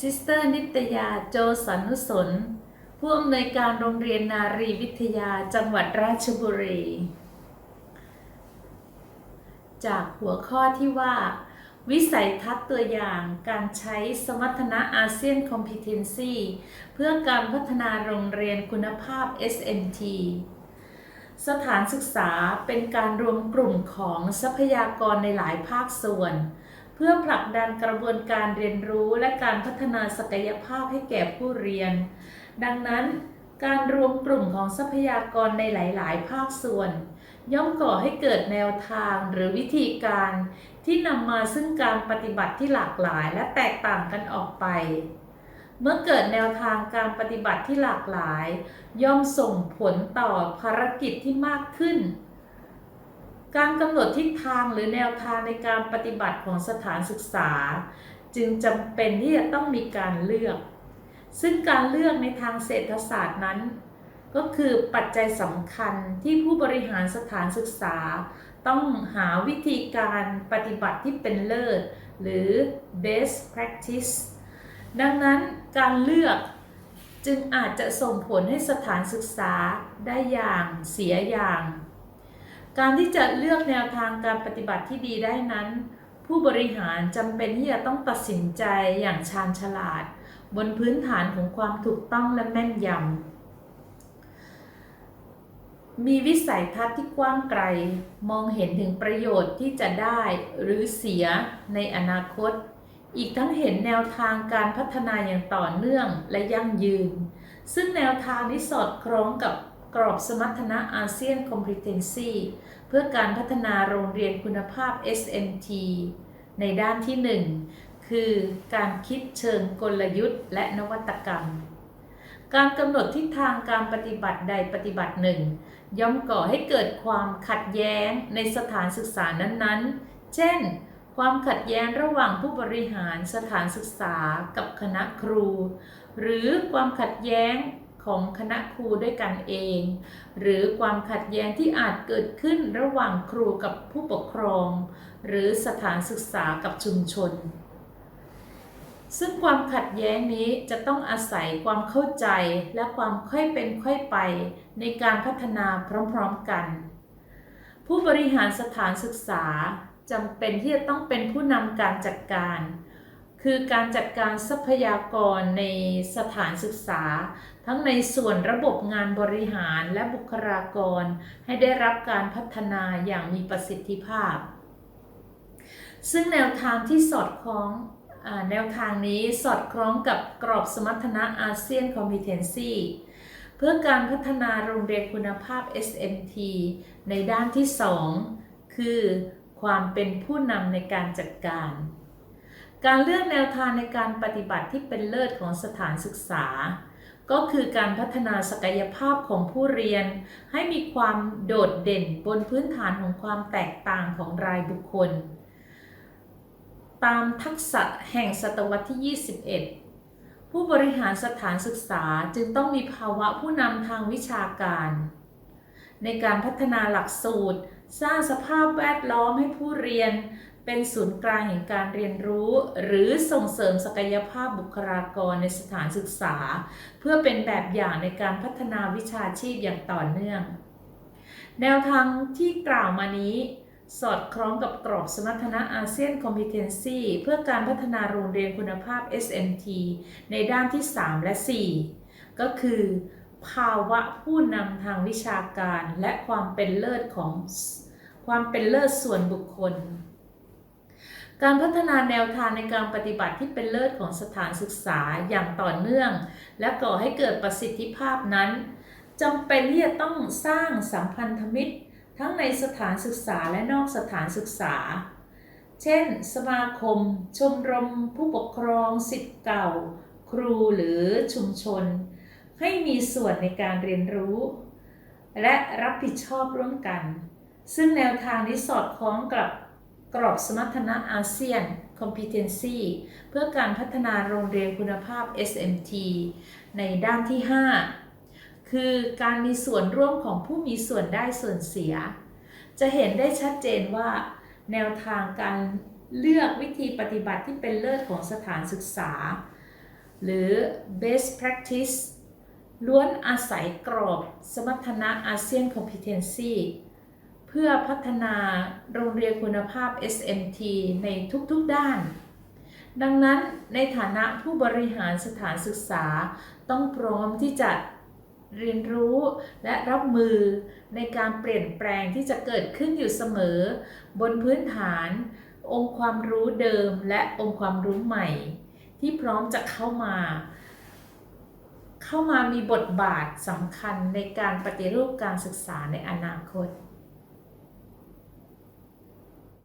ซิสเตอร์นิตยาโจสันุสนผู้อำนวยการโรงเรียนนารีวิทยาจังหวัดราชบุรี จากหัวข้อที่ว่า วิสัยทัศน์ตัวอย่างการใช้สมรรถนะอาเซียนคอมพิเทนซีเพื่อการพัฒนาโรงเรียนคุณภาพ SMT สถานศึกษาเป็นการรวมกลุ่มของทรัพยากรในหลายภาคส่วนเพื่อผลักดันกระบวนการเรียนรู้และการพัฒนาศักยภาพให้แก่ผู้เรียน ดังนั้น การรวมกลุ่มของทรัพยากรในหลาย ๆ ภาคส่วน ย่อมก่อให้เกิดแนวทางหรือวิธีการที่นำมาซึ่งการปฏิบัติที่หลากหลายและแตกต่างกันออกไป เมื่อเกิดแนวทางการปฏิบัติที่หลากหลาย ย่อมส่งผลต่อภารกิจที่มากขึ้น การกำหนดทิศทางหรือแนวทางในการปฏิบัติของสถานศึกษา จึงจำเป็นที่จะต้องมีการเลือก ซึ่งการเลือกในทางเศรษฐศาสตร์นั้น ก็คือปัจจัยสำคัญที่ผู้บริหารสถานศึกษา ต้องหาวิธีการปฏิบัติที่เป็นเลิศ หรือ best practice ดังนั้นการเลือกจึงอาจจะส่งผลให้สถานศึกษาได้อย่างเสียอย่าง การที่จะเลือกแนวทางการปฏิบัติที่ดีได้นั้น ผู้บริหารจำเป็นที่จะต้องตัดสินใจอย่างชาญฉลาด บนพื้นฐานของความถูกต้องและแม่นยำ มีวิสัยทัศน์ที่กว้างไกล มองเห็นถึงประโยชน์ที่จะได้หรือเสียในอนาคต อีกทั้งเห็นแนวทางการพัฒนาอย่างต่อเนื่องและยั่งยืน ซึ่งแนวทางนี้สอดคล้องกับ กรอบสมรรถนะอาเซียน Competency เพื่อการพัฒนาโรงเรียนคุณภาพ SMT ในด้านที่ 1 คือการคิดเชิงกลยุทธ์และนวัตกรรม การกำหนดทิศทางการปฏิบัติใดปฏิบัติหนึ่ง ย่อมก่อให้เกิดความขัดแย้งในสถานศึกษานั้นๆ เช่น ความขัดแย้งระหว่างผู้บริหารสถานศึกษากับคณะครู หรือความขัดแย้ง ของคณะครูด้วยกันเอง หรือความขัดแย้งที่อาจเกิดขึ้นระหว่างครูกับผู้ปกครอง หรือสถานศึกษากับชุมชน ซึ่งความขัดแย้งนี้จะต้องอาศัยความเข้าใจและความค่อยเป็นค่อยไปในการพัฒนาพร้อมๆกัน ผู้บริหารสถานศึกษาจำเป็นที่จะต้องเป็นผู้นำการจัดการ คือการจัดการทรัพยากรในสถานศึกษา ทั้งในส่วนระบบงานบริหารและบุคลากร ให้ได้รับการพัฒนาอย่างมีประสิทธิภาพ ซึ่งแนวทางที่สอดคล้องอแนวทางนี้สอดคล้องกับกรอบสมรรถนะอาเซียน Competency เพื่อการพัฒนาโรงเรียนคุณภาพ SMT ในด้านที่ 2 คือความเป็นผู้นำในการจัดการ การเลือกแนวทางในการปฏิบัติที่เป็นเลิศของสถานศึกษา ก็คือการพัฒนาศักยภาพของผู้เรียน ให้มีความโดดเด่นบนพื้นฐานของความแตกต่างของรายบุคคล ตามทักษะแห่งศตวรรษที่ 21 ผู้บริหารสถานศึกษาจึงต้องมีภาวะผู้นำทางวิชาการ ในการพัฒนาหลักสูตร สร้างสภาพแวดล้อมให้ผู้เรียน เป็นศูนย์กลางแห่งการเรียนรู้ หรือส่งเสริมศักยภาพบุคลากรในสถานศึกษา เพื่อเป็นแบบอย่างในการพัฒนาวิชาชีพอย่างต่อเนื่อง แนวทางที่กล่าวมานี้สอดคล้องกับกรอบสมรรถนะอาเซียน Competency เพื่อการพัฒนาโรงเรียนคุณภาพ SMT ในด้านที่ 3 และ 4 ก็คือ ภาวะผู้นำทางวิชาการและความเป็นเลิศของความเป็นเลิศส่วนบุคคล การพัฒนาแนวทางในการปฏิบัติที่เป็นเลิศของสถานศึกษาอย่างต่อเนื่อง และก่อให้เกิดประสิทธิภาพนั้นจำเป็นที่จะต้องสร้างสัมพันธมิตร ทั้งในสถานศึกษาและนอกสถานศึกษา เช่น สมาคม ชมรม ผู้ปกครองสิทธิ์เก่า ครูหรือชุมชน ให้มีส่วนในการเรียนรู้ และรับผิดชอบร่วมกัน ซึ่งแนวทางนี้สอดคล้องกับ กรอบสมรรถนะอาเซียน Competency เพื่อการพัฒนาโรงเรียนคุณภาพ SMT ในด้านที่ 5 คือการมีส่วนร่วมของผู้มีส่วนได้ส่วนเสีย จะเห็นได้ชัดเจนว่า แนวทางการเลือกวิธีปฏิบัติที่เป็นเลิศของสถานศึกษา หรือ best practice ล้วนอาศัยกรอบสมรรถนะอาเซียน competency เพื่อพัฒนาโรงเรียนคุณภาพ SMT ในทุกๆด้าน ดังนั้นในฐานะผู้บริหารสถานศึกษาต้องพร้อมที่จะเรียนรู้และรับมือในการเปลี่ยนแปลงที่จะเกิดขึ้นอยู่เสมอ บนพื้นฐาน องค์ความรู้เดิมและองค์ความรู้ใหม่ ที่พร้อมจะเข้ามา เข้ามามีบทบาทสำคัญในการปฏิรูปการศึกษาในอนาคต